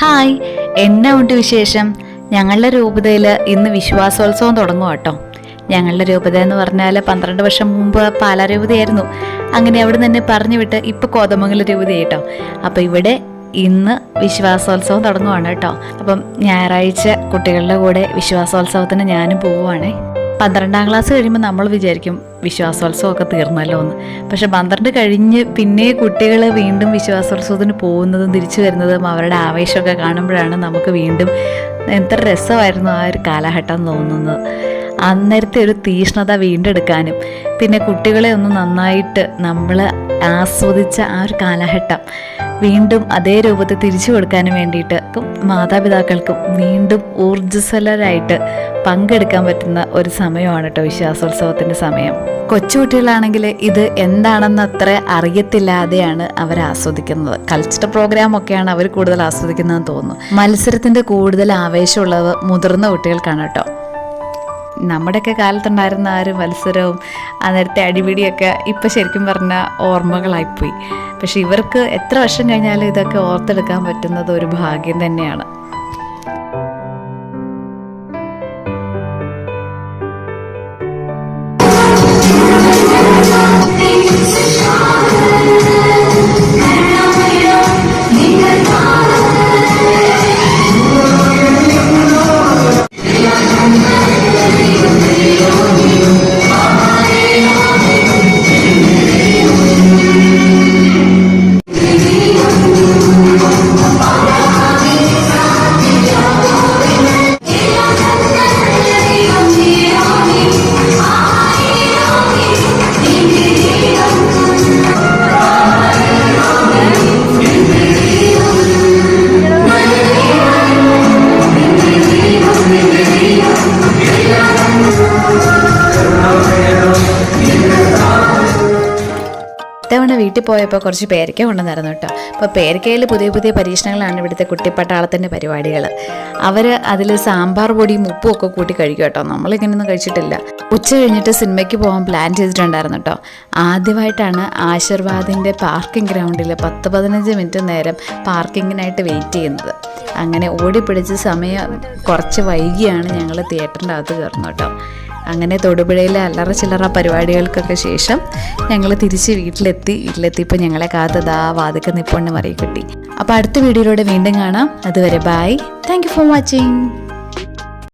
Hi. എന്നാ ഉണ്ട് വിശേഷം? ഞങ്ങളുടെ രൂപതയിൽ ഇന്ന് വിശ്വാസോത്സവം തുടങ്ങും കേട്ടോ. ഞങ്ങളുടെ രൂപത എന്ന് പറഞ്ഞാൽ പന്ത്രണ്ട് വർഷം മുമ്പ് പാലാരൂപതയായിരുന്നു അങ്ങനെ അവിടെ തന്നെ പറഞ്ഞു വിട്ട് ഇപ്പോൾ കോതമംഗല രൂപതയായിട്ടോ അപ്പോൾ ഇവിടെ ഇന്ന് വിശ്വാസോത്സവം തുടങ്ങുവാണ് കേട്ടോ. അപ്പം ഞായറാഴ്ച കുട്ടികളുടെ കൂടെ വിശ്വാസോത്സവത്തിന് ഞാനും പോവുകയാണേ പന്ത്രണ്ടാം ക്ലാസ് കഴിയുമ്പോൾ നമ്മൾ വിചാരിക്കും വിശ്വാസോത്സവമൊക്കെ തീർന്നല്ലോ എന്ന് പക്ഷെ പന്ത്രണ്ട് കഴിഞ്ഞ് പിന്നെ കുട്ടികൾ വീണ്ടും വിശ്വാസോത്സവത്തിന് പോകുന്നതും തിരിച്ചു വരുന്നതും അവരുടെ ആവേശമൊക്കെ കാണുമ്പോഴാണ് നമുക്ക് വീണ്ടും എത്ര രസമായിരുന്നു ആ ഒരു കാലഘട്ടം തോന്നുന്നത്. അന്നേരത്തെ ഒരു തീഷ്ണത വീണ്ടെടുക്കാനും പിന്നെ കുട്ടികളെ ഒന്ന് നന്നായിട്ട് നമ്മൾ ആസ്വദിച്ച ആ ഒരു കാലഘട്ടം വീണ്ടും അതേ രൂപത്തിൽ തിരിച്ചു കൊടുക്കാനും വേണ്ടിയിട്ട് മാതാപിതാക്കൾക്കും വീണ്ടും ഊർജസ്വലരായിട്ട് പങ്കെടുക്കാൻ പറ്റുന്ന ഒരു സമയമാണ് കേട്ടോ വിശ്വാസോത്സവത്തിന്റെ സമയം. കൊച്ചുകുട്ടികളാണെങ്കിൽ ഇത് എന്താണെന്ന് അത്ര അറിയത്തില്ലാതെയാണ് അവർ ആസ്വദിക്കുന്നത്. കൾച്ചറൽ പ്രോഗ്രാം ഒക്കെയാണ് അവർ കൂടുതൽ ആസ്വദിക്കുന്നതെന്ന് തോന്നുന്നു. മത്സരത്തിന്റെ കൂടുതൽ ആവേശമുള്ളത് മുതിർന്ന കുട്ടികൾക്കാണ് കേട്ടോ നമ്മുടെയൊക്കെ കാലത്തുണ്ടായിരുന്ന ആ ഒരു മത്സരവും അന്നേരത്തെ അടിപിടിയൊക്കെ ഇപ്പം ശരിക്കും പറഞ്ഞാൽ ഓർമ്മകളായിപ്പോയി. പക്ഷെ ഇവർക്ക് എത്ര വർഷം കഴിഞ്ഞാലും ഇതൊക്കെ ഓർത്തെടുക്കാൻ പറ്റുന്നത് ഒരു ഭാഗ്യം തന്നെയാണ്. ഇത്തവണ വീട്ടിൽ പോയപ്പോൾ കുറച്ച് പേരയ്ക്ക കൊണ്ടുവന്നായിരുന്നു കേട്ടോ. അപ്പോൾ പേരയ്ക്കയിൽ പുതിയ പുതിയ പരീക്ഷണങ്ങളാണ് ഇവിടുത്തെ കുട്ടിപ്പട്ടാളത്തിന്റെ പരിപാടികൾ. അവർ അതിൽ സാമ്പാർ പൊടിയും ഉപ്പും ഒക്കെ കൂട്ടി കഴിക്കും കേട്ടോ. നമ്മളിങ്ങനെയൊന്നും കഴിച്ചിട്ടില്ല. ഉച്ച കഴിഞ്ഞിട്ട് സിനിമയ്ക്ക് പോകാൻ പ്ലാൻ ചെയ്തിട്ടുണ്ടായിരുന്നു കേട്ടോ. ആദ്യമായിട്ടാണ് ആശീർവാദിന്റെ പാർക്കിംഗ് ഗ്രൗണ്ടിൽ പത്ത് പതിനഞ്ച് മിനിറ്റ് നേരം പാർക്കിങ്ങിനായിട്ട് വെയിറ്റ് ചെയ്യുന്നത്. അങ്ങനെ ഓടിപ്പിടിച്ച് സമയം കുറച്ച് വൈകിയാണ് ഞങ്ങൾ തിയേറ്ററിന്റെ അകത്ത് കയറുന്നത് കേട്ടോ. അങ്ങനെ തൊടുപുഴയിലെ അല്ലറ ചില്ലറ പരിപാടികൾക്കൊക്കെ ശേഷം ഞങ്ങൾ തിരിച്ച് വീട്ടിലെത്തി. വീട്ടിലെത്തിയപ്പോൾ ഞങ്ങളെ കാത്തതാ വാതിക്ക നിപ്പുണ്ണ് മറിയ കിട്ടി. അപ്പോൾ അടുത്ത വീഡിയോയിലൂടെ വീണ്ടും കാണാം. അതുവരെ ബായ് താങ്ക് ഫോർ വാച്ചിങ്